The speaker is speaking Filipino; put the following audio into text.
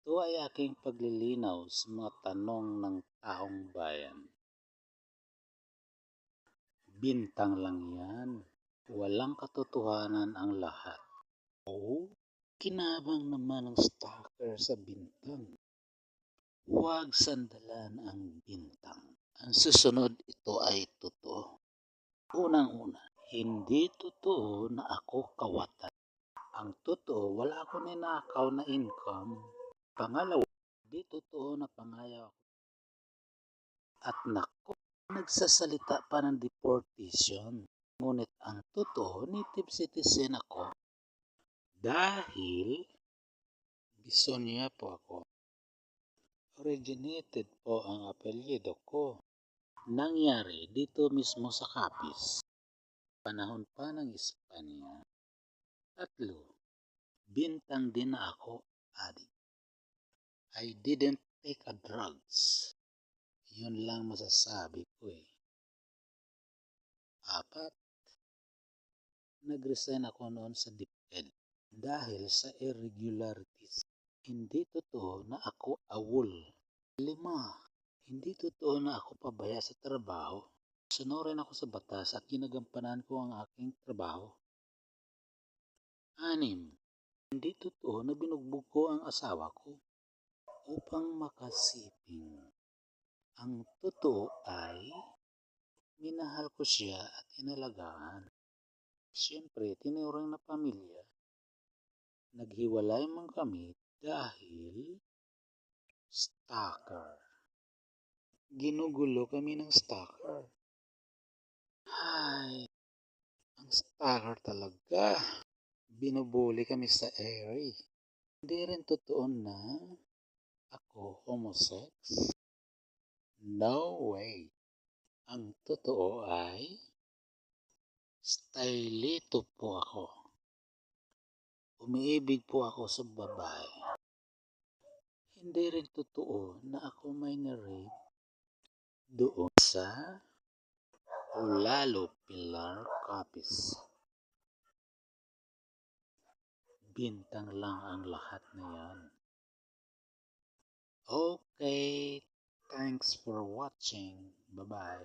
Ito ay aking paglilinaw sa mga tanong ng taong bayan. Bintang lang yan. Walang katotohanan ang lahat. Oh, kinabang naman ang stalker sa bintang. Huwag sandalan ang bintang. Ang susunod ito ay totoo. Unang-una, hindi totoo na ako kawatan. Ang totoo, wala ako ninakaw na income. Pangalawa, hindi totoo na pangayaw ako. At nako, nagsasalita pa ng deportation. Ngunit ang totoo, native citizen ako. Dahil, Bisonya po ako. Originated po ang apelyido ko. Nangyari dito mismo sa Capiz. Panahon pa ng Espanya. Tatlo, bintang din ako, adik. I didn't take a drugs. Yun lang masasabi ko eh. Apat, nag-resign ako noon sa DepEd dahil sa irregularities. Hindi totoo na ako awol. Lima, hindi totoo na ako pabaya sa trabaho. Sunurin ako sa batas at ginagampanan ko ang aking trabaho. Anim, hindi totoo na binugbog ko ang asawa ko upang makasiping. Ang totoo ay minahal ko siya at inalagaan. Siyempre, tinuring na pamilya. Naghiwalay man kami dahil stalker. Ginugulo kami ng stalker. Ay, ang stalker talaga. Binubuli kami sa airy. Hindi rin totoo na homosex. No way. Ang totoo ay stylito po ako. Umiibig po ako sa babae. Hindi rin totoo na ako may na-rape doon sa Ulalo Pilar Capiz. Bintang lang ang lahat na yan. Okay, thanks for watching. Bye-bye.